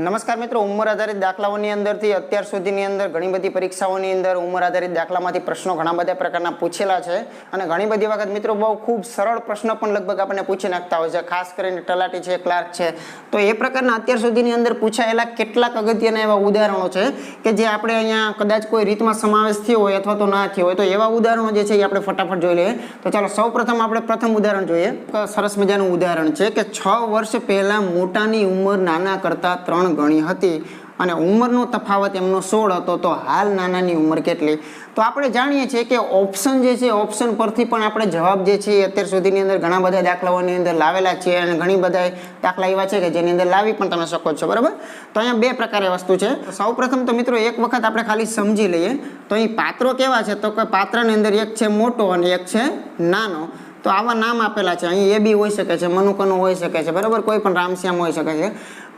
નમસ્કાર મિત્રો, ઉંમર આધારિત દાખલાઓની અંદરથી અત્યાર સુધીની અંદર ઘણી બધી પરીક્ષાઓની અંદર ઉંમર આધારિત દાખલામાંથી પ્રશ્નો ઘણા બધા પ્રકારના પૂછેલા છે. અને ઘણી બધી વખત મિત્રો બહુ ખૂબ સરળ પ્રશ્નો પણ લગભગ આપણને પૂછી નાખતા હોય છે. ખાસ કરીને તલાટી છે, ક્લાર્ક છે. તો એ પ્રકારના અત્યાર સુધીની અંદર પૂછાયેલા કેટલાક અગત્યના એવા ઉદાહરણો છે કે જે આપણે અહીંયા કદાચ કોઈ રીતમાં સમાવેશ થયો હોય અથવા તો ના થયો હોય તો એવા ઉદાહરણો જે છે એ આપણે ફટાફટ જોઈ લઈએ. તો ચાલો સૌ આપણે પ્રથમ ઉદાહરણ જોઈએ. સરસ મજાનું ઉદાહરણ છે કે છ વર્ષ પહેલાં મોટાની ઉંમર નાના કરતાં ત્રણ ગણી હતી અને ઉંમરનો તફાવત એમનો સોળ હતો, તો હાલ નાનાની ઉંમર કેટલી? તો આપણે જાણીએ છીએ કે ઓપ્શન જે છે ઓપ્શન પરથી પણ આપણે જવાબ જે છે અત્યાર સુધીની અંદર ઘણા બધા દાખલાઓની અંદર લાવેલા છે અને ઘણી બધા દાખલા એવા છે કે જેની અંદર લાવી પણ તમે શકો છો, બરાબર? તો અહીંયા બે પ્રકારે વસ્તુ છે. સૌ તો મિત્રો એક વખત આપણે ખાલી સમજી લઈએ. તો અહીં પાત્રો કેવા છે? તો કે પાત્રની અંદર એક છે મોટો અને એક છે નાનો. તો આવા નામ આપેલા છે. અહીં એ બી હોઈ શકે છે, મનુકનું હોઈ શકે છે, બરાબર? કોઈ પણ રામશ્યામ હોઈ શકે છે.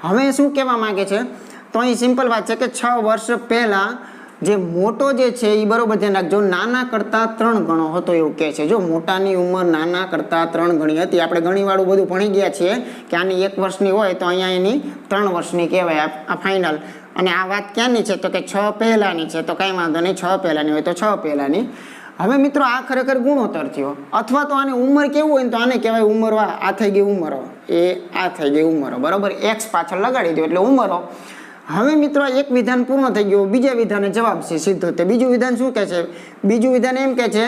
હવે શું કહેવા માંગે છે? તો અહીં સિમ્પલ વાત છે કે છ વર્ષ પહેલાં જે મોટો જે છે એ બરોબર ધ્યાન રાખજો. નાના કરતાં ત્રણ ગણો હતો એવું કહે છે. જો મોટાની ઉંમર નાના કરતાં ત્રણ ગણી હતી, આપણે ઘણીવાળું બધું ભણી ગયા છીએ કે આની એક વર્ષની હોય તો અહીંયા એની ત્રણ વર્ષની કહેવાય આ ફાઇનલ અને આ વાત ક્યાંની છે? તો કે છ પહેલાંની છે. તો કાંઈ વાંધો નહીં, છ પહેલાંની હોય તો છ પહેલાંની. હવે મિત્રો આ ખરેખર ગુણોત્તર થયો. અથવા તો આની ઉંમર કેવું હોય તો આને કહેવાય ઉંમરો આ થઈ ગઈ ઉંમરો એ આ થઈ ગઈ ઉંમરો બરાબર? એક્સ પાછળ લગાડી દો એટલે ઉંમરો હવે મિત્રો એક વિધાન પૂર્ણ થઈ ગયું. બીજા વિધાને જવાબ છે સીધો. તે બીજું વિધાન શું કહે છે? બીજું વિધાન એમ કહે છે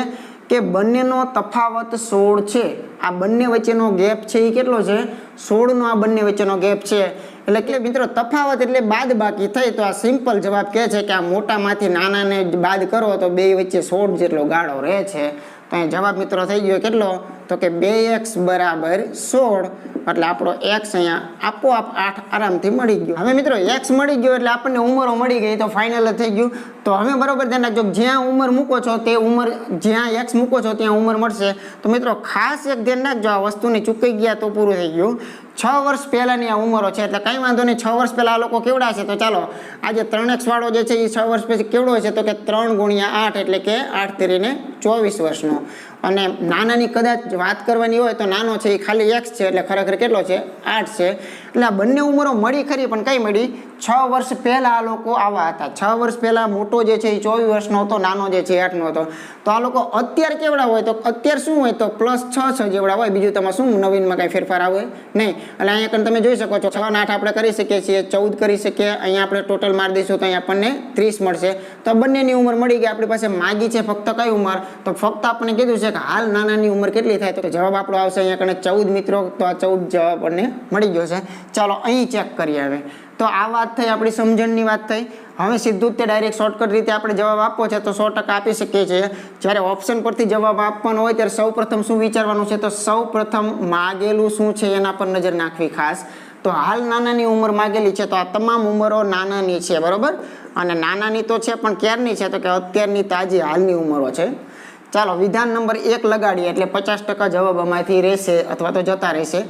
કે બંનેનો તફાવત સોળ છે. આ બંને વચ્ચેનો ગેપ છે એ કેટલો છે? સોળનો આ બંને વચ્ચેનો ગેપ છે. એટલે કે મિત્રો તફાવત એટલે બાદ બાકી થઈ તો આ સિમ્પલ જવાબ કહે છે કે આ મોટામાંથી નાનાને બાદ કરો તો બે વચ્ચે સોળ જેટલો ગાળો રહે છે. તો અહીં જવાબ મિત્રો થઈ ગયો કેટલો? તો કે બે એક્સ બરાબર સોળ. એટલે આપણો એક્સ અહીંયા આપોઆપ આઠ આરામથી મળી ગયો. હવે મિત્રો, એક્સ મળી ગયો એટલે આપણને ઉંમરો મળી ગઈ તો ફાઇનલ થઈ ગયું. તો હવે બરાબર ધ્યાન રાખજો, જ્યાં ઉંમર મૂકો છો તે ઉંમર, જ્યાં એક્સ મૂકો છો ત્યાં ઉંમર મળશે. તો મિત્રો, ખાસ એક ધ્યાન રાખજો, આ વસ્તુને ચૂકાઈ ગયા તો પૂરું થઈ ગયું. છ વર્ષ પહેલાંની આ ઉંમરો છે, એટલે કંઈ વાંધો નહીં, છ વર્ષ પહેલાં આ લોકો કેવડા છે? તો ચાલો, આજે ત્રણ વાળો જે છે એ છ વર્ષ પછી કેવડો છે? તો કે ત્રણ ગુણ્યા આઠ, એટલે કે આઠ તેરીને ચોવીસ વર્ષનો. અને નાનાની કદાચ વાત કરવાની હોય તો નાનો છે એ ખાલી એક્સ છે, એટલે ખરેખર કેટલો છે? આઠ છે. એટલે આ બંને ઉંમરો મળી ખરી, પણ કઈ મળી? છ વર્ષ પહેલાં આ લોકો આવા હતા. છ વર્ષ પહેલાં મોટો જે છે એ ચોવીસ વર્ષનો હતો, નાનો જે છે આઠનો હતો. તો આ લોકો અત્યારે કેવડા હોય? તો અત્યારે શું હોય? તો પ્લસ છ છ જેવડા હોય. બીજું તમારે શું નવીનમાં કાંઈ ફેરફાર આવે? નહીં. એટલે અહીંયા કણ તમે જોઈ શકો છો, છ અને આઠ આપણે કરી શકીએ છીએ, ચૌદ કરી શકીએ. અહીંયા આપણે ટોટલ મારી દઈશું તો અહીંયા આપણને ત્રીસ મળશે. તો બંનેની ઉંમર મળી ગઈ. આપણી પાસે માગી છે ફક્ત કઈ ઉંમર? તો ફક્ત આપણને કીધું છે કે હાલ નાનાની ઉંમર કેટલી થાય? તો જવાબ આપણો આવશે અહીંયા કણે ચૌદ મિત્રો. તો આ ચૌદ જવાબ આપણને મળી ગયો છે. ચાલો અહીં ચેક કરીએ હવે. તો આ વાત થઈ, આપણી સમજણની વાત થઈ. હવે સીધું તે ડાયરેક્ટ શોર્ટકટ રીતે આપણે જવાબ આપવો છે, તો સો ટકા આપી શકીએ છીએ. જ્યારે ઓપ્શન પરથી જવાબ આપવાનો હોય, ત્યારે સૌપ્રથમ શું વિચારવાનું છે? તો સૌપ્રથમ માગેલું શું છે એના પર નજર નાખવી ખાસ. તો હાલ નાનાની ઉંમર માગેલી છે, તો આ તમામ ઉંમરો નાનાની છે, બરાબર? અને નાનાની તો છે, પણ ક્યારની છે? તો કે અત્યારની તાજી હાલની ઉંમરો છે. ચાલો, વિધાન નંબર એક લગાડીએ, એટલે પચાસ ટકા જવાબ અમારાથી રહેશે અથવા તો જતા રહેશે.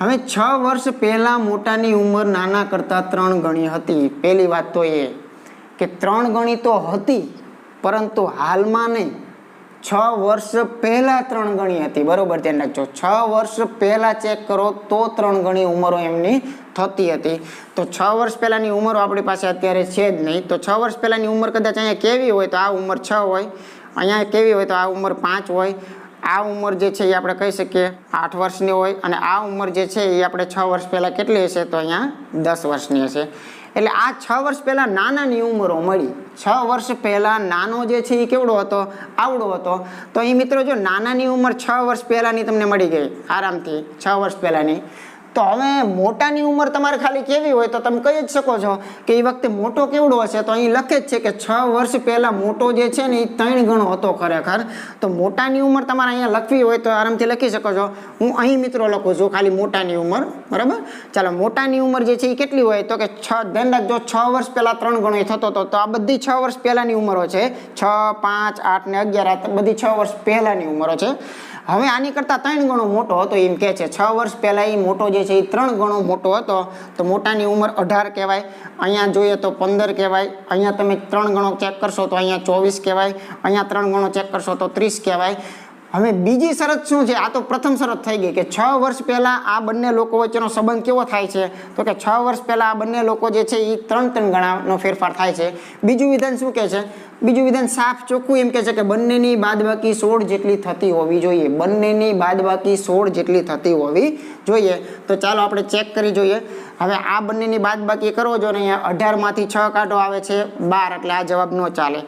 હવે છ વર્ષ પહેલાં મોટાની ઉંમર નાના કરતાં ત્રણ ગણી હતી. પહેલી વાત તો એ કે ત્રણ ગણી તો હતી, પરંતુ હાલમાં નહીં. છ વર્ષ પહેલાં ત્રણ ગણી હતી, બરાબર ધ્યાન રાખજો છ વર્ષ પહેલાં ચેક કરો તો ત્રણ ગણી ઉંમરો એમની થતી હતી. તો છ વર્ષ પહેલાંની ઉંમરો આપણી પાસે અત્યારે છે જ નહીં. તો છ વર્ષ પહેલાંની ઉંમર કદાચ અહીંયા કેવી હોય તો આ ઉંમર છ હોય, અહીંયા કેવી હોય તો આ ઉંમર પાંચ હોય. આ ઉંમર જે છે એ આપણે કહી શકીએ આઠ વર્ષની હોય અને આ ઉંમર જે છે એ આપણે છ વર્ષ પહેલાં કેટલી હશે? તો અહીંયા દસ વર્ષની હશે. એટલે આ છ વર્ષ પહેલાં નાનાની ઉંમરો મળી. છ વર્ષ પહેલાં નાનો જે છે એ કેવડો હતો? આવડો હતો. તો એ મિત્રો જો નાનાની ઉંમર છ વર્ષ પહેલાંની તમને મળી ગઈ. આરામથી છ વર્ષ પહેલાંની. તો હવે મોટાની ઉંમર તમારે ખાલી કેવી હોય તો તમે કહી જ શકો છો કે એ વખતે મોટો કેવડો હશે? તો અહીં લખે જ છે કે છ વર્ષ પહેલાં મોટો જે છે ને એ ત્રણ ગણો હતો ખરેખર. તો મોટાની ઉંમર તમારે અહીંયા લખવી હોય તો આરામથી લખી શકો છો. હું અહીં મિત્રો લખું છું ખાલી મોટાની ઉંમર, બરાબર? ચાલો, મોટાની ઉંમર જે છે એ કેટલી હોય તો કે છ, ધ્યાન રાખજો, છ વર્ષ પહેલાં ત્રણ ગણો એ થતો હતો. તો આ બધી છ વર્ષ પહેલાંની ઉંમરો છે. છ, પાંચ, આઠ ને અગિયાર, આ બધી છ વર્ષ પહેલાંની ઉંમરો છે. હવે આની કરતાં ત્રણ ગણો મોટો હતો એમ કે છે. છ વર્ષ પહેલાં એ મોટો જે છે એ ત્રણ ગણો મોટો હતો. તો મોટાની ઉંમર અઢાર કહેવાય, અહીંયા જોઈએ તો પંદર કહેવાય, અહીંયા તમે ત્રણ ગણો ચેક કરશો તો અહીંયા ચોવીસ કહેવાય, અહીંયા ત્રણ ગણો ચેક કરશો તો ત્રીસ કહેવાય. હવે બીજી શરત શું છે? આ તો પ્રથમ શરત થઈ ગઈ કે છ વર્ષ પહેલાં આ બંને લોકો વચ્ચેનો સંબંધ કેવો થાય છે? તો કે છ વર્ષ પહેલાં આ બંને લોકો જે છે એ ત્રણ ત્રણ ગણાનો ફેરફાર થાય છે. બીજું વિધાન શું કહે છે? બીજું વિધાન સાફ ચોખ્ખું એમ કહે છે કે બંનેની બાદબાકી સોળ જેટલી થતી હોવી જોઈએ. બંનેની બાદબાકી સોળ જેટલી થતી હોવી જોઈએ. તો ચાલો આપણે ચેક કરી જોઈએ. હવે આ બંનેની બાદબાકી કરવો જો ને અહીંયા અઢારમાંથી છ કાંટો આવે છે, બાર. એટલે આ જવાબ ન ચાલે.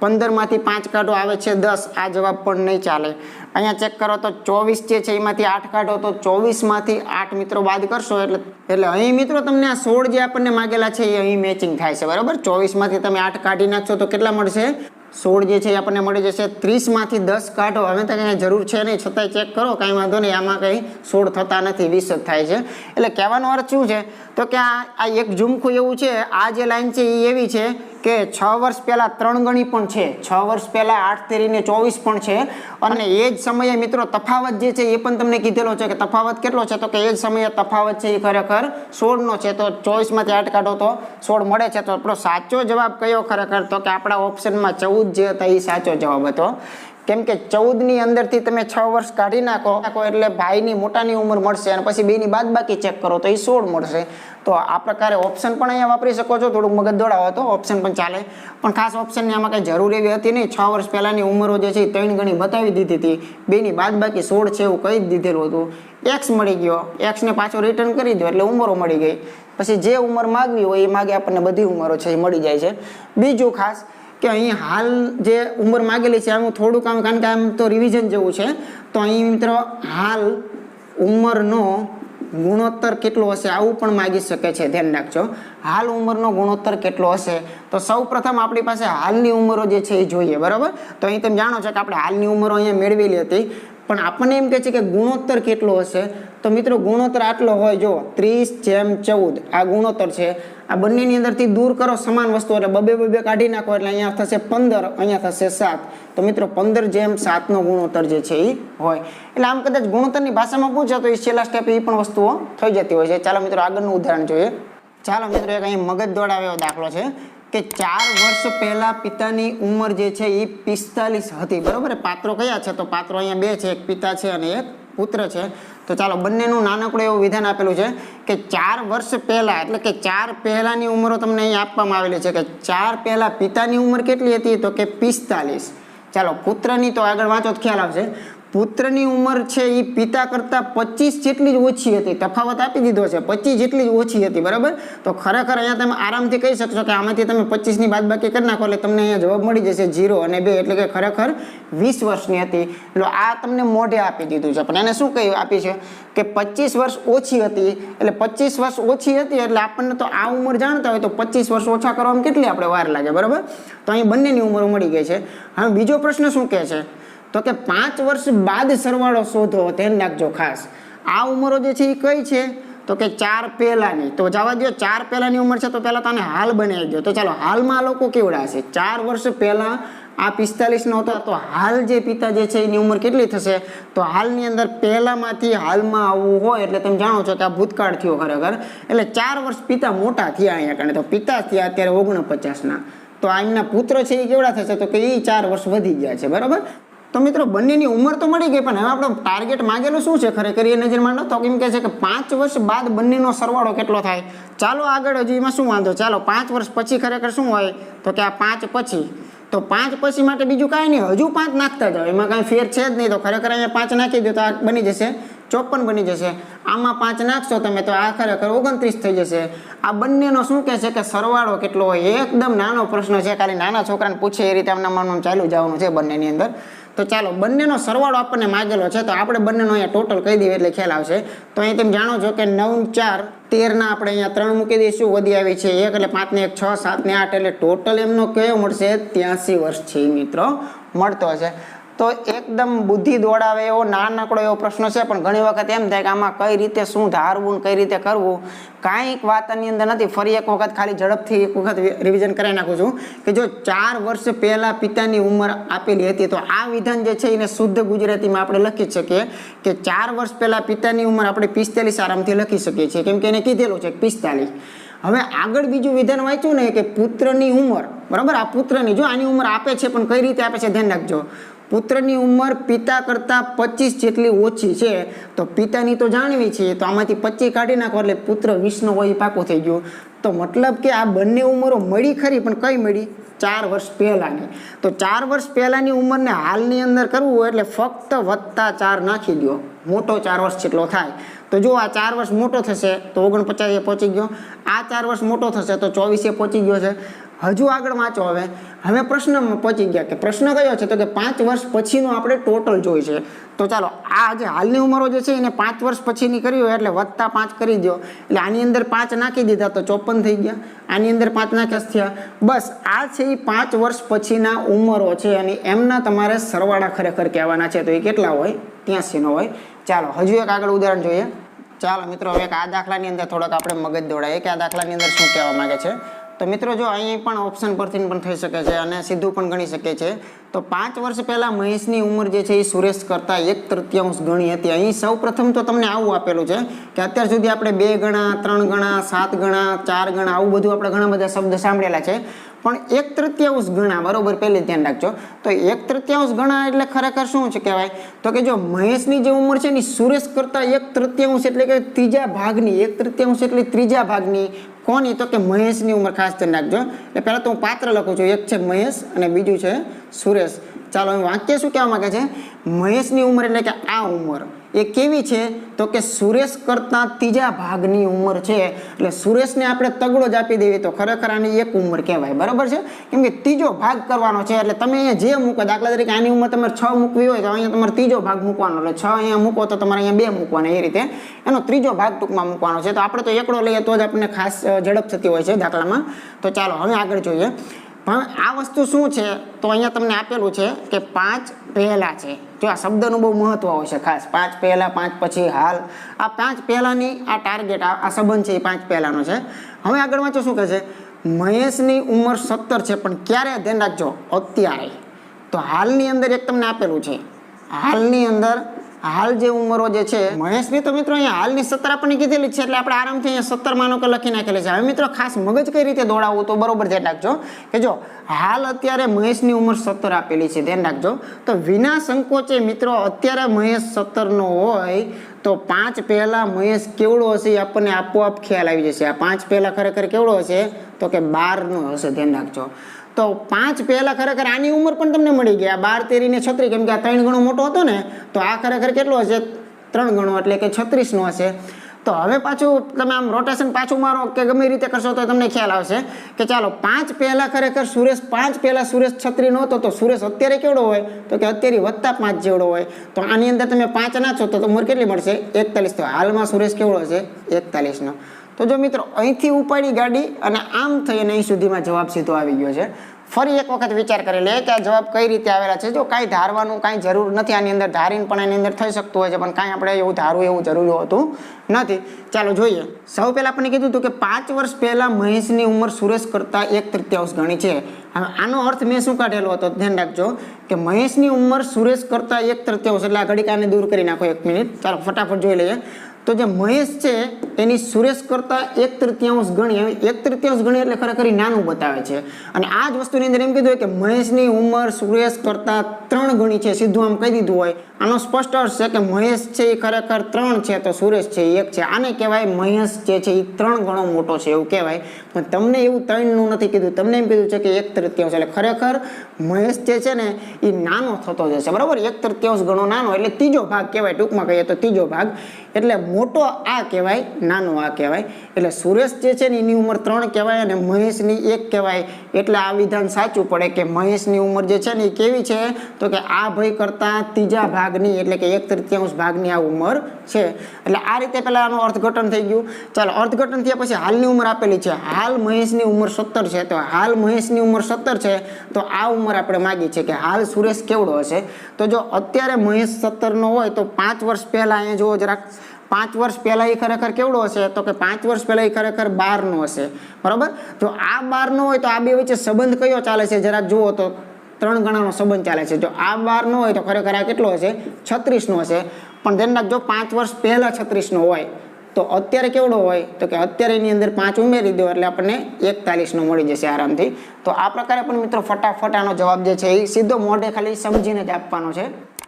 પંદરમાંથી પાંચ કાઢો આવે છે, દસ. આ જવાબ પણ નહીં ચાલે. અહીંયા ચેક કરો તો ચોવીસ જે છે, એમાંથી આઠ કાઢો તો ચોવીસમાંથી આઠ મિત્રો બાદ કરશો એટલે એટલે અહીં મિત્રો તમને આ સોળ જે આપણને માગેલા છે, એ અહીં મેચિંગ થાય છે. બરાબર? ચોવીસમાંથી તમે આઠ કાઢી નાખશો તો કેટલા મળશે? સોળ જે છે, એ આપણને મળી જશે. ત્રીસમાંથી દસ કાઢો હવે તો કંઈ જરૂર છે નહીં, છતાંય ચેક કરો, કાંઈ વાંધો નહીં. આમાં કંઈ સોળ થતા નથી, વીસ જ થાય છે. એટલે કહેવાનો અર્થ શું છે? તો કે આ એક ઝુમખું એવું છે, આ જે લાઈન છે એ એવી છે કે છ વર્ષ પહેલાં ત્રણ ગણી પણ છે, છ વર્ષ પહેલાં આઠ તેરીને ચોવીસ પણ છે. અને એ જ સમયે મિત્રો તફાવત જે છે એ પણ તમને કીધેલો છે કે તફાવત કેટલો છે? તો કે એ જ સમયે તફાવત છે એ ખરેખર સોળનો છે. તો ચોવીસમાંથી આઠ કાઢો તો સોળ મળે છે. તો આપણો સાચો જવાબ કયો ખરેખર? તો કે આપણા ઓપ્શનમાં ચૌદ જે હતા એ સાચો જવાબ હતો. કેમ કે ચૌદની અંદરથી તમે છ વર્ષ કાઢી નાખો નાખો એટલે ભાઈની મોટાની ઉંમર મળશે અને પછી બેની બાદ બાકી ચેક કરો તો એ સોળ મળશે. તો આ પ્રકારે ઓપ્શન પણ અહીંયા વાપરી શકો છો. થોડુંક મગજ દોડાવો તો ઓપ્શન પણ ચાલે. પણ ખાસ ઓપ્શનની આમાં કંઈ જરૂર એવી હતી નહીં. છ વર્ષ પહેલાંની ઉંમરો જે છે ત્રણ ગણી બતાવી દીધી હતી. બેની બાદ બાકી સોળ છે એવું કહી જ દીધેલું હતું. એક્સ મળી ગયો. એક્સને પાછો રિટર્ન કરી દો એટલે ઉંમરો મળી ગઈ. પછી જે ઉંમર માગવી હોય એ માગે આપણને બધી ઉંમરો છે, એ મળી જાય છે. બીજું ખાસ કે અહીં હાલ જે ઉંમર માગેલી છે આમ થોડુંક આમ કારણ કે આમ તો રિવિઝન જેવું છે, તો અહીં મિત્રો હાલ ઉંમરનો ગુણોત્તર કેટલો હશે આવું પણ માગી શકે છે, ધ્યાન રાખજો. હાલ ઉંમરનો ગુણોત્તર કેટલો હશે? તો સૌ પ્રથમ આપણી પાસે હાલની ઉંમરો જે છે એ જોઈએ, બરાબર? તો અહીં તમે જાણો છો કે આપણે હાલની ઉંમરો અહીંયા મેળવેલી હતી. પણ આપણને એમ કહે છે કે ગુણોત્તર કેટલો હશે? તો મિત્રો ગુણોત્તર આટલો હોય જો ત્રીસ જેમ ચૌદ, આ ગુણોત્તર છે. આ બંનેની અંદરથી દૂર કરો સમાન વસ્તુ, એટલે બબે બબે કાઢી નાખો, એટલે અહીંયા થશે પંદર, અહીંયા થશે સાત. તો મિત્રો પંદર જેમ સાતનો ગુણોત્તર જે છે એ હોય. એટલે આમ કદાચ ગુણોત્તરની ભાષામાં પૂછે તો એ છેલ્લા સ્ટેપ એ પણ વસ્તુઓ થઈ જતી હોય છે. ચાલો મિત્રો આગળનું ઉદાહરણ જોઈએ. ચાલો મિત્રો એક અહીં મગજ દોડાવે એવો દાખલો છે. કે ચાર વર્ષ પહેલા પિતાની ઉંમર જે છે એ પિસ્તાલીસ હતી. બરોબર? પાત્રો કયા છે? તો પાત્રો અહીંયા બે છે. એક પિતા છે અને એક પુત્ર છે. તો ચાલો, બંનેનું નાનકડું એવું વિધાન આપેલું છે કે ચાર વર્ષ પહેલા, એટલે કે ચાર પહેલાની ઉંમરો તમને અહીં આપવામાં આવેલી છે કે ચાર પહેલા પિતાની ઉંમર કેટલી હતી? તો કે પિસ્તાલીસ. ચાલો, પુત્રની તો આગળ વાંચો ખ્યાલ આવશે. પુત્રની ઉંમર છે એ પિતા કરતાં પચીસ જેટલી જ ઓછી હતી. તફાવત આપી દીધો છે. પચીસ જેટલી જ ઓછી હતી, બરાબર? તો ખરેખર અહીંયા તમે આરામથી કહી શકશો કે આમાંથી તમે પચીસની બાદબાકી કરી નાખો એટલે તમને અહીંયા જવાબ મળી જશે જીરો અને બે, એટલે કે ખરેખર વીસ વર્ષની હતી. એટલે આ તમને મોઢે આપી દીધું છે. પણ એને શું કહ્યું આપી છે? કે પચીસ વર્ષ ઓછી હતી, એટલે પચીસ વર્ષ ઓછી હતી એટલે આપણને તો આ ઉંમર જાણતા હોય તો પચીસ વર્ષ ઓછા કરવામાં કેટલી આપણે વાર લાગે, બરાબર? તો અહીં બંનેની ઉંમર મળી ગઈ છે. હવે બીજો પ્રશ્ન શું કહે છે? તો કે પાંચ વર્ષ બાદ સરવાળો શોધો, ધ્યાન રાખજો ખાસ. આ ઉંમરો જે છે એ કઈ છે? તો કે ચાર પહેલાની. તો જવા દો ચાર પહેલાની ઉંમર છે તો પહેલા તને હાલ બનાવી દો તો ચાલો, હાલમાં આ લોકો કેવડા છે ચાર વર્ષ પહેલા આ પિસ્તાલીસ નો હતો, તો હાલ જે પિતા જે છે એની ઉંમર કેટલી થશે? તો હાલની અંદર પહેલામાંથી હાલમાં આવવું હોય એટલે તમે જાણો છો કે આ ભૂતકાળ થયો ખરેખર. એટલે ચાર વર્ષ પિતા મોટા થયા અહીંયા કારણે. તો પિતા થયા અત્યારે ઓગણપચાસના. તો આ એમના પુત્ર છે એ કેવડા થશે? તો કે એ ચાર વર્ષ વધી ગયા છે, બરાબર? તો મિત્રો, બંનેની ઉંમર તો મળી ગઈ, પણ હવે આપણો ટાર્ગેટ માગેલું શું છે? ખરેખર એ નજર માંડો તો એમ કહે છે કે પાંચ વર્ષ બાદ બંનેનો સરવાળો કેટલો થાય? ચાલો આગળ હજી એમાં શું વાંધો? ચાલો, પાંચ વર્ષ પછી ખરેખર શું હોય? તો કે આ પાંચ પછી. તો પાંચ પછી માટે બીજું કાંઈ નહીં, હજુ પાંચ નાખતા જાઓ. એમાં કાંઈ ફેર છે જ નહીં. તો ખરેખર અહીંયા પાંચ નાખી દો તો આ બની જશે, ચોપન બની જશે. આમાં પાંચ નાખશો તમે તો આ ખરેખર ઓગણત્રીસ થઈ જશે. આ બંનેનો શું કહે છે કે સરવાળો કેટલો હોય? એકદમ નાનો પ્રશ્ન છે. ખાલી નાના છોકરાને પૂછે એ રીતે આમના મનમાં ચાલુ જવાનું છે બંનેની અંદર. તો ચાલો, બંનેનો સરવાળો આપણને માગેલો છે, તો આપણે બંનેનો અહીંયા ટોટલ કહી દઈએ એટલે ખ્યાલ આવશે. તો અહીં તમે જાણો છો કે નવ, ચાર, તેરના આપણે અહીંયા ત્રણ મૂકી દઈશું, વધી આવી છે એક એટલે પાંચને એક, છ, સાત ને આઠ, એટલે ટોટલ એમનો કયો મળશે? ત્યાંસી વર્ષ છે મિત્રો, મળતો હશે. તો એકદમ બુદ્ધિ દોડાવે એવો નાનકડો એવો પ્રશ્ન છે, પણ ઘણી વખત એમ થાય કે આમાં કઈ રીતે શું ધારવું કઈ રીતે કરવું? કાંઈક વાતની અંદર નથી, ફરી એક વખત ખાલી ઝડપથી એક વખત રિવિઝન કરાવી નાખું છું કે જો ચાર વર્ષ પહેલા પિતાની ઉંમર આપેલી હતી, તો આ વિધાન જે છે એને શુદ્ધ ગુજરાતીમાં આપણે લખી શકીએ કે ચાર વર્ષ પહેલા પિતાની ઉંમર આપણે પિસ્તાલીસ આરામથી લખી શકીએ છીએ. કેમ કે એને કીધેલું છે પિસ્તાલીસ. હવે આગળ બીજું વિધાન વાંચ્યું ને કે પુત્રની ઉંમર, બરાબર? આ પુત્રની જો આની ઉંમર આપે છે, પણ કઈ રીતે આપે છે, ધ્યાન રાખજો. પુત્રની ઉંમર પિતા કરતાં પચીસ જેટલી ઓછી છે, તો પિતાની તો જાણવી છે, તો આમાંથી પચીસ કાઢી નાખો એટલે પુત્ર વીસનો હોય પાકો થઈ ગયો. તો મતલબ કે આ બંને ઉંમરો મળી ખરી, પણ કઈ મળી? ચાર વર્ષ પહેલાની. તો ચાર વર્ષ પહેલાની ઉંમરને હાલની અંદર કરવું હોય એટલે ફક્ત વત્તા ચાર નાખી દો. મોટો ચાર વર્ષ જેટલો થાય. તો જો આ ચાર વર્ષ મોટો થશે, તો ઓગણપચાસ પહોંચી ગયો. આ ચાર વર્ષ મોટો થશે, તો ચોવીસે પહોંચી ગયો છે. હજુ આગળ વાંચો હવે. હવે પ્રશ્નમાં પહોંચી ગયા કે પ્રશ્ન કયો છે? તો કે પાંચ વર્ષ પછીનો આપણે ટોટલ જોઈ છે. તો ચાલો, આ જે હાલની ઉંમરો જે છે એને પાંચ વર્ષ પછીની કરી હોય એટલે વધતા પાંચ કરી દો. એટલે આની અંદર પાંચ નાખી દીધા તો ચોપન થઈ ગયા. આની અંદર પાંચ નાખ્યા થયા. બસ, આ છે એ પાંચ વર્ષ પછીના ઉંમરો છે અને એમના તમારે સરવાળા ખરેખર કહેવાના છે. તો એ કેટલા હોય? ત્યાંસીનો હોય. ચાલો, હજુ એક આગળ ઉદાહરણ જોઈએ. ચાલો મિત્રો, હવે આ દાખલાની અંદર થોડોક આપણે મગજ દોડાય. કે આ દાખલાની અંદર શું કહેવા માંગે છે? તો મિત્રો જો અહીં પણ ઓપ્શન પરથી પણ થઈ શકે છે અને સીધું પણ ગણી શકે છે. તો પાંચ વર્ષ પહેલા મહેશની ઉંમર જે છે એ સુરેશ કરતા એક તૃતીયાંશ ગણી હતી. અહીં સૌ તો તમને આવું આપેલું છે કે અત્યાર સુધી આપણે બે ગણા, ત્રણ ગણા, સાત ગણા, ચાર ગણા આવું બધું આપણે ઘણા બધા શબ્દ સાંભળેલા છે. પણ એક તૃતીયાંશ ગણા બરોબર પહેલે ધ્યાન રાખજો. તો એક તૃતીયાંશ ગણા એટલે ખરેખર શું છે કહેવાય? તો કે જો મહેશની જે ઉંમર છે ને સુરેશ કરતા એક તૃતીયાંશ એટલે કે ત્રીજા ભાગની, એક તૃતીયાંશ એટલે ત્રીજા ભાગની કોની? તો કે મહેશની ઉંમર ખાસ ધ્યાન રાખજો. એટલે પહેલાં તો હું પાત્ર લખું છું. એક છે મહેશ અને બીજું છે સુરેશ, ચાલો વાક્ય શું કહેવા માંગે છે? મહેશની ઉંમર એટલે કે આ ઉંમર. એ કેવી છે? તો કે સુરેશ કરતાં ત્રીજા ભાગની ઉંમર છે. એટલે સુરેશને આપણે તગડો જ આપી દેવી તો ખરેખર આની એક ઉંમર કહેવાય. બરાબર છે? કેમ કે ત્રીજો ભાગ કરવાનો છે, એટલે તમે અહીંયા જે મૂકો, દાખલા તરીકે આની ઉંમર તમારે છ મૂકવી હોય તો અહીંયા તમારે ત્રીજો ભાગ મૂકવાનો. એટલે છ અહીંયા મૂકો તો તમારે અહીંયા બે મૂકવાના એ રીતે. એનો ત્રીજો ભાગ ટૂંકમાં મૂકવાનો છે. તો આપણે તો એકડો લઈએ તો જ આપણને ખાસ ઝડપ થતી હોય છે દાખલામાં. તો ચાલો, હવે આગળ જોઈએ. પણ આ વસ્તુ શું છે? તો અહીંયા તમને આપેલું છે કે પાંચ પહેલા છે. જો આ શબ્દનું બહુ મહત્વ હોય છે ખાસ. પાંચ પહેલા, પાંચ પછી હાલ. આ પાંચ પહેલાની આ ટાર્ગેટ આ સંબંધ છે એ પાંચ પહેલાનો છે. હવે આગળ વાંચો શું કહે છે? મહેશની ઉંમર સત્તર છે, પણ ક્યારે? ધ્યાન રાખજો, અત્યારે. તો હાલની અંદર એક તમને આપેલું છે. હાલની અંદર હાલ જે ઉંમરો જે છે, મહેશની તો મિત્રો અહીંયા હાલની સત્તર આપણને કીધેલી છે, એટલે આપણે આરામથી અહીંયા સત્તર માનો કે લખી નાખેલી છે. હવે મિત્રો ખાસ મગજ કઈ રીતે દોડાવવું તો બરોબર ધ્યાન રાખજો. કે જો હાલ અત્યારે મહેશની ઉંમર સત્તર આપેલી છે, ધ્યાન રાખજો. તો વિના સંકોચે મિત્રો અત્યારે મહેશ સત્તરનો હોય, તો પાંચ પહેલા મહેશ કેવડો હશે એ આપણને આપોઆપ ખ્યાલ આવી જશે. આ પાંચ પહેલા ખરેખર કેવડો હશે? તો કે બારનો હશે, ધ્યાન રાખજો. તો પાંચ પહેલાં ખરેખર આની ઉંમર પણ તમને મળી ગયા બાર, તેરી ને છત્રીસ, કેમ કે આ ત્રણ ગણો મોટો હતો ને, તો આ ખરેખર કેટલો હશે? ત્રણ ગણો, એટલે કે છત્રીસનો હશે. તો હવે પાછું તમે આમ રોટેશન પાછું મારો કે ગમે રીતે કરશો તો તમને ખ્યાલ આવશે કે ચાલો, પાંચ પહેલાં ખરેખર સુરેશ, પાંચ પહેલાં સુરેશ છત્રી નહોતો, તો સુરેશ અત્યારે કેવડો હોય? તો કે અત્યારે વત્તા પાંચ જેવડો હોય. તો આની અંદર તમે પાંચ નાખશો તો ઉંમર કેટલી મળશે? એકતાલીસ. તો હાલમાં સુરેશ કેવડો હશે? એકતાલીસનો. તો જો મિત્રો, અહીંથી ઉપાડી ગાડી અને આમ થઈ અને અહીં સુધીમાં જવાબ સીધો આવી ગયો છે. ફરી એક વખત વિચાર કરી લે કે આ જવાબ કઈ રીતે આવેલા છે. જો કાંઈ ધારવાનું, કાંઈ જરૂર નથી આની અંદર. ધારીને પણ એની અંદર થઈ શકતું હોય છે, પણ કાંઈ આપણે એવું ધારવું, એવું જરૂરી હોતું નથી. ચાલો જોઈએ. સૌ પહેલાં આપણને કીધું હતું કે પાંચ વર્ષ પહેલાં મહેશની ઉંમર સુરેશ કરતાં એક તૃતીયાંશ ગણી છે. હવે આનો અર્થ મેં શું કાઢેલો હતો? ધ્યાન રાખજો કે મહેશની ઉંમર સુરેશ કરતાં એક તૃતીયાંશ, એટલે આ ઘડીકાને દૂર કરી નાખો એક મિનિટ. ચાલો, ફટાફટ જોઈ લઈએ. તો જે મહેશ છે, એની સુરેશ કરતાં એક તૃતીયાંશ ગણી, હવે એક તૃતીયાંશ ગણી એટલે ખરેખર નાનું બતાવે છે. અને આ જ વસ્તુની અંદર એમ કીધું હોય કે મહેશની ઉંમર સુરેશ કરતાં ત્રણ ગણી છે, સીધું આમ કહી દીધું હોય. આનો સ્પષ્ટ અર્થ છે કે મહેશ છે એ ખરેખર ત્રણ છે, તો સુરેશ છે એક છે. આને કહેવાય મહેશ જે છે એ ત્રણ ગણો મોટો છે એવું કહેવાય. પણ તમને એવું ત્રણનું નથી કીધું. તમને એમ કીધું છે કે એક તૃતીયાંશ એટલે ખરેખર મહેશ જે છે ને એ નાનો થતો જશે. બરાબર? એક તૃતીયાંશ ગણો નાનો એટલે ત્રીજો ભાગ કહેવાય. ટૂંકમાં કહીએ તો ત્રીજો ભાગ. એટલે મોટો આ કહેવાય, નાનો આ કહેવાય. એટલે સુરેશ જે છે ને એની ઉંમર ત્રણ કહેવાય અને મહેશની એક કહેવાય. એટલે આ વિધાન સાચું પડે કે મહેશની ઉંમર જે છે ને એ કેવી છે? તો કે આ ભય કરતાં ત્રીજા ભાગની, એટલે કે એક તૃતીયાંશ ભાગની આ ઉંમર છે. એટલે આ રીતે પહેલાં આનું અર્થઘટન થઈ ગયું. ચાલો, અર્થઘટન થયા પછી હાલની ઉંમર આપેલી છે. હાલ મહેશની ઉંમર સત્તર છે. તો હાલ મહેશની ઉંમર સત્તર છે. તો આ ઉંમર આપણે માગી છે કે હાલ સુરેશ કેવડો હશે? તો જો અત્યારે મહેશ સત્તરનો હોય તો પાંચ વર્ષ પહેલાં અહીંયા જુઓ જરાક. પાંચ વર્ષ પહેલાં એ ખરેખર કેવડો હશે? તો કે પાંચ વર્ષ પહેલાં એ ખરેખર બારનો હશે. બરાબર? જો આ બારનો હોય તો આ બે વચ્ચે સંબંધ કયો ચાલે છે? જરા જુઓ તો ત્રણ ગણાનો સંબંધ ચાલે છે. જો આ બારનો હોય તો ખરેખર આ કેટલો હશે? છત્રીસનો હશે. પણ ધ્યાન રાખજો, પાંચ વર્ષ પહેલાં છત્રીસનો હોય તો અત્યારે કેવડો હોય? તો કે અત્યારે એની અંદર પાંચ ઉમેરી દો એટલે આપણને એકતાલીસનો મળી જશે આરામથી. તો આ પ્રકારે પણ મિત્રો ફટાફટ આનો જવાબ જે છે એ સીધો મોઢે ખાલી સમજીને જ આપવાનો છે.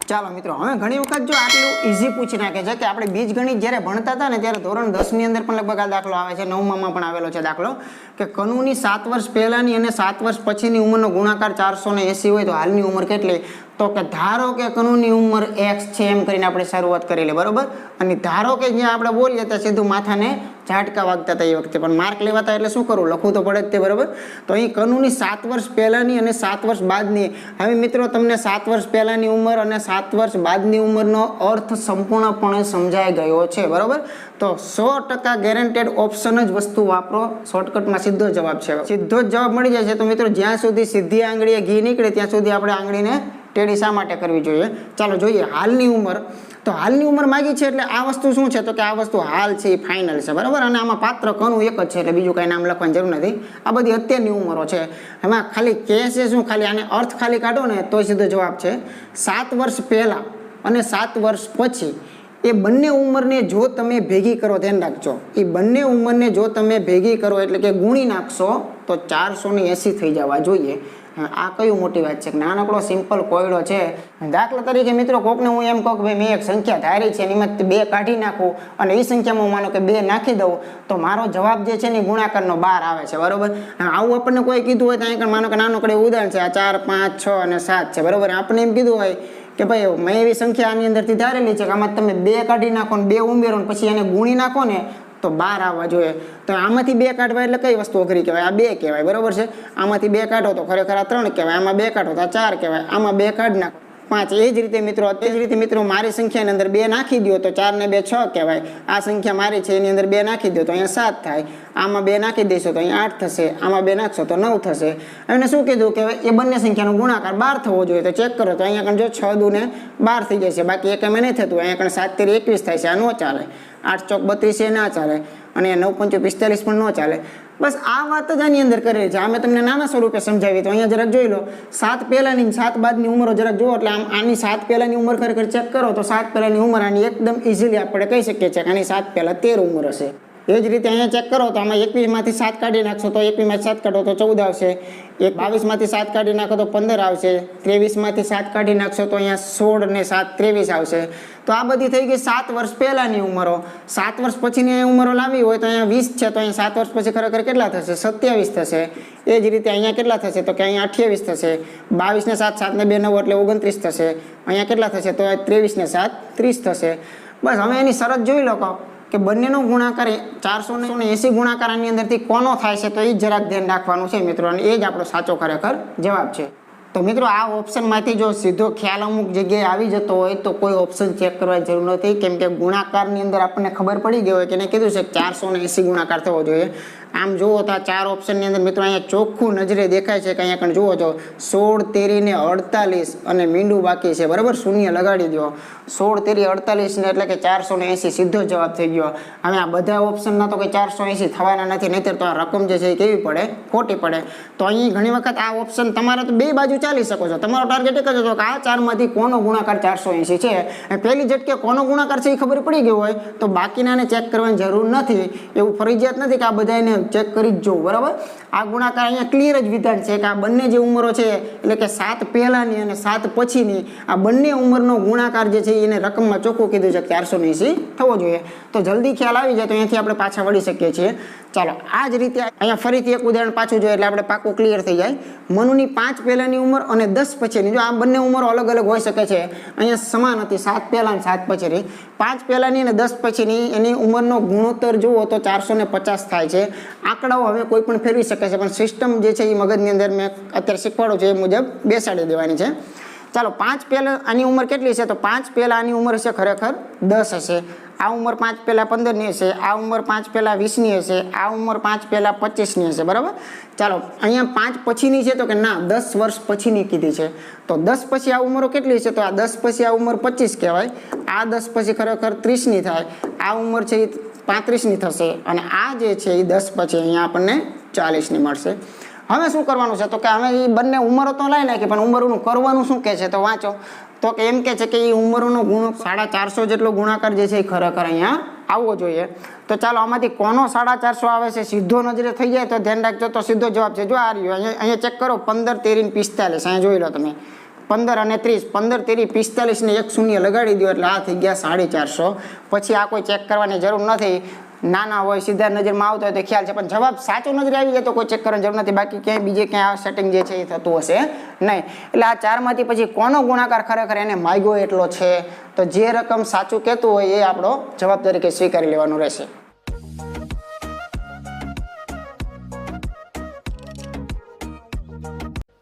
ચાલો મિત્રો, હવે ઘણી વખત જો આટલું ઇઝી પૂછી નાખે છે કે આપણે બીજ ગણિત જ્યારે ભણતા હતા ને ત્યારે ધોરણ દસની અંદર પણ લગભગ આ દાખલો આવે છે, નવમામાં પણ આવેલો છે દાખલો, કે કનુની સાત વર્ષ પહેલાની અને સાત વર્ષ પછીની ઉંમરનો ગુણાકાર ચારસો ને એસી હોય તો હાલની ઉંમર કેટલી? તો કે ધારો કે કનુની ઉંમર એક્સ છે એમ કરીને આપણે શરૂઆત કરેલી, બરાબર? અને ધારો કે જ્યાં આપણે બોલીએ ત્યાં સીધું માથાને ઝાટકા વાગતા હતા એ વખતે. પણ માર્ક લેવાતા એટલે શું કરવું લખવું તો પડે જ તે, બરાબર? તો અહીં કનુની સાત વર્ષ પહેલાંની અને સાત વર્ષ બાદની. હવે મિત્રો, તમને સાત વર્ષ પહેલાંની ઉંમર અને સાત વર્ષ બાદની ઉંમરનો અર્થ સંપૂર્ણપણે સમજાઈ ગયો છે, બરાબર? તો સો ટકા ગેરંટેડ ઓપ્શન જ વસ્તુ વાપરો. શોર્ટકટમાં સીધો જવાબ છે. સીધો જ જવાબ મળી જાય છે. તો મિત્રો, જ્યાં સુધી સીધી આંગળીએ ઘી નીકળે, ત્યાં સુધી આપણે આંગળીને ટેડી શા માટે કરવી જોઈએ? ચાલો જોઈએ હાલની ઉંમર. તો હાલની ઉંમર માગી છે એટલે આ વસ્તુ શું છે? તો કે આ વસ્તુ હાલ છે, એ ફાઇનલ છે. બરાબર? અને આમાં પાત્ર કનું એક જ છે એટલે બીજું કાંઈ નામ લખવાની જરૂર નથી. આ બધી અત્યારની ઉંમરો છે. એમાં ખાલી કે છે શું? ખાલી આને અર્થ ખાલી કાઢો ને તો સીધો જવાબ છે. સાત વર્ષ પહેલાં અને સાત વર્ષ પછી એ બંને ઉંમરને જો તમે ભેગી કરો, ધ્યાન રાખજો. એ બંને ઉંમરને જો તમે ભેગી કરો એટલે કે ગુણી નાખશો, તો ચારસો ને એંસી થઈ જવા જોઈએ. આ કયું મોટી વાત છે? કે નાનકડો સિમ્પલ કોયડો છે. દાખલા તરીકે મિત્રો, કોકને હું એમ કહું કે ભાઈ, મેં એક સંખ્યા ધારી છે એમાં બે કાઢી નાખું અને એ સંખ્યામાં માનો કે બે નાખી દઉં, તો મારો જવાબ જે છે ને ગુણાકારનો બાર આવે છે, બરોબર? આવું આપણને કોઈ કીધું હોય તો અહીં માનો કે નાનકડે ઉદાહરણ છે, આ ચાર, પાંચ, છ અને સાત છે, બરોબર? આપણે એમ કીધું હોય કે ભાઈ, મેં એવી સંખ્યા આની અંદરથી ધારેલી છે કે આમાં તમે બે કાઢી નાખો ને બે ઉમેરો ને પછી એને ગુણી નાખો ને તો બાર આવવા જોઈએ. તો આમાંથી બે કાઢવા એટલે કઈ વસ્તુ અઘરી કહેવાય? આ બે કહેવાય. બરાબર છે? આમાંથી બે કાઢો તો ખરેખર આ ત્રણ કહેવાય, આમાં બે કાઢો તો આ ચાર કહેવાય, આમાં બે કાઢ નાખો. પાંચ. એ જ રીતે મિત્રો, તે જ રીતે મિત્રો, મારી સંખ્યાની અંદર બે નાખી દો તો ચાર ને બે છ કહેવાય. આ સંખ્યા મારી છે, એની અંદર બે નાખી દો તો અહીંયા સાત થાય. આમાં બે નાખી દઈશું તો અહીંયા આઠ થશે. આમાં બે નાખશો તો નવ થશે. અને શું કીધું? કે એ બંને સંખ્યાનો ગુણાકાર બાર થવો જોઈએ તો ચેક કરો તો અહીંયા કણ જો છ દુ ને બાર થઈ જશે. બાકી એક એમ નહીં થતું. અહીંયા કણ સાત તેર એકવીસ થાય છે. આ ન ચાલે. આઠ ચોક બત્રીસ એ ના ચાલે. અને નવ પંચો પિસ્તાલીસ પણ ન ચાલે. બસ આ વાત જ આની અંદર કરેલી છે. આ મેં તમને નાના સ્વરૂપે સમજાવી તો અહીંયા જરાક જોઈ લો. સાત પહેલાની સાત બાદની ઉંમરો જરાક જુઓ એટલે આમ આની સાત પહેલાની ઉંમર ખરેખર ચેક કરો તો સાત પહેલાની ઉંમર આની એકદમ ઇઝીલી આપણે કહી શકીએ છીએ કે આની સાત પહેલા તેર ઉંમર હશે. એ જ રીતે અહીંયા ચેક કરો તો આમાં એકવીસમાંથી સાત કાઢી નાખશો તો એકવીસમાંથી સાત કાઢો તો ચૌદ આવશે. એક બાવીસમાંથી સાત કાઢી નાખો તો પંદર આવશે. ત્રેવીસમાંથી સાત કાઢી નાખશો તો અહીંયા સોળ ને સાત ત્રેવીસ આવશે. તો આ બધી થઈ ગઈ સાત વર્ષ પહેલાંની ઉંમરો. સાત વર્ષ પછીની ઉંમરો લાવી હોય તો અહીંયા વીસ છે તો અહીંયા સાત વર્ષ પછી ખરેખર કેટલા થશે? સત્યાવીસ થશે. એ જ રીતે અહીંયા કેટલા થશે? તો કે અહીંયા અઠ્યાવીસ થશે. બાવીસ ને સાત સાત ને બે નવ એટલે ઓગણત્રીસ થશે. અહીંયા કેટલા થશે? તો ત્રેવીસ ને સાત ત્રીસ થશે. બસ હવે એની શરત જોઈ લો કહો. કે બંનેનો ગુણાકાર ચારસો ને એસી ગુણાકાર આની અંદરથી કોનો થાય છે તો એ જરાક ધ્યાન રાખવાનું છે મિત્રો, અને એ જ આપણો સાચો ખરેખર જવાબ છે. તો મિત્રો, આ ઓપ્શનમાંથી જો સીધો ખ્યાલ અમુક જગ્યાએ આવી જતો હોય તો કોઈ ઓપ્શન ચેક કરવાની જરૂર નથી, કેમ કે ગુણાકારની અંદર આપણને ખબર પડી ગઈ હોય કે એને કીધું છે ચારસો ને એસી ગુણાકાર થવો જોઈએ. આમ જુઓ તો આ ચાર ઓપ્શનની અંદર મિત્રો અહીંયા ચોખ્ખું નજરે દેખાય છે કે અહીંયા કણ જુઓ છો, સોળ, તેરી ને અડતાલીસ અને મીંડું બાકી છે. બરાબર? શૂન્ય લગાડી દો. સોળ, તેરી, અડતાલીસ ને એટલે કે ચારસો ને એંસી સીધો જવાબ થઈ ગયો. હવે આ બધા ઓપ્શનના તો કંઈ ચારસો એંસી થવાના નથી, નહીતર તો આ રકમ જે છે એ કેવી પડે? ખોટી પડે. તો અહીં ઘણી વખત આ ઓપ્શન તમારે તો બે બાજુ ચાલી શકો છો. તમારો ટાર્ગેટ એક જ હતો કે આ ચારમાંથી કોનો ગુણાકાર ચારસો એંસી છે? પહેલી ઝટકે કોનો ગુણાકાર છે એ ખબર પડી ગયો હોય, તો બાકીનાને ચેક કરવાની જરૂર નથી. એવું ફરજિયાત નથી કે આ બધાને ચેક કરી જ જોવું, બરાબર? આ ગુણાકાર અહીંયા ક્લિયર જ વિધાન છે કે આ બંને જે ઉંમરો છે, એટલે કે સાત પહેલાની અને સાત પછીની, આ બંને ઉંમરનો ગુણાકાર જે છે એને રકમમાં ચોખ્ખું કીધું છે, ચારસો એંસી થવો જોઈએ. તો જલ્દી ખ્યાલ આવી જાય તો અહીંયાથી આપણે પાછા વળી શકીએ છીએ. ચાલો આ જ રીતે અહીંયા ફરીથી એક ઉદાહરણ પાછું જોઈએ એટલે આપણે પાકું ક્લિયર થઈ જાય. મનુની પાંચ પહેલાની ઉંમર અને દસ પછીની. જો આ બંને ઉંમરો અલગ અલગ હોઈ શકે છે, અહીંયા સમાન હતી, સાત પહેલા અને સાત પછીની. પાંચ પહેલાની અને દસ પછીની, એની ઉંમરનો ગુણોત્તર જુઓ તો ચારસો પચાસ થાય છે. આંકડાઓ હવે કોઈ પણ ફેરવી શકે છે, પણ સિસ્ટમ જે છે એ મગજની અંદર મેં અત્યારે શીખવાડું છે એ મુજબ બેસાડી દેવાની છે. ચાલો, પાંચ પહેલા આની ઉંમર કેટલી છે? તો પાંચ પહેલા આની ઉંમર હશે ખરેખર દસ હશે. આ ઉંમર પાંચ પહેલા પંદરની હશે, આ ઉંમર પાંચ પહેલા વીસની હશે, આ ઉંમર પાંચ પહેલા પચીસની હશે, બરાબર? ચાલો, અહીંયા પાંચ પછીની છે તો કે ના, દસ વર્ષ પછીની કીધી છે. તો દસ પછી આ ઉંમરો કેટલી છે? તો આ દસ પછી આ ઉંમર પચીસ કહેવાય. આ દસ પછી ખરેખર ત્રીસની થાય. આ ઉંમર છે એ પાંત્રીસની થશે. અને આ જે છે એ દસ પછી અહીંયા આપણને ચાલીસની મળશે. હવે શું કરવાનું છે? તો કે હવે એ બંને ઉંમરો તો લઈ નાખી, પણ ઉંમરોનું કરવાનું શું કહે છે? તો વાંચો. તો કે એમ કે છે કે એ ઉંમરોનો ગુણ સાડા ચારસો જેટલો ગુણાકાર જે છે એ ખરેખર અહીંયા આવવો જોઈએ. તો ચાલો, આમાંથી કોનો સાડા ચારસો આવે છે? સીધો નજરે થઈ જાય તો ધ્યાન રાખજો. તો સીધો જવાબ છે. જો આ રહ્યો, અહીંયા અહીંયા ચેક કરો. પંદર, તેરી પિસ્તાલીસ. અહીંયા જોઈ લો તમે. પંદર અને ત્રીસ. પંદર, તેરી પિસ્તાલીસ ને એક શૂન્ય લગાડી દો એટલે આ થઈ ગયા સાડી ચારસો. પછી આ કોઈ ચેક કરવાની જરૂર નથી. નાના હોય, સીધા નજરમાં આવતો હોય તો ખ્યાલ છે, પણ જવાબ સાચો નજરે આવી જાય તો કોઈ ચેક કરવાની જરૂર નથી. બાકી ક્યાંય બીજે ક્યાંય આ સેટિંગ જે છે એ થતું હશે નહીં. એટલે આ ચારમાંથી પછી કોનો ગુણાકાર ખરેખર એને માગ્યો એટલો છે? તો જે રકમ સાચું કહેતું હોય એ આપણો જવાબ તરીકે સ્વીકારી લેવાનું રહેશે.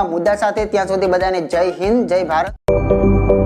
નવા મુદ્દા સાથે ત્યાં સુધી બધાને જય હિન્દ જય ભારત.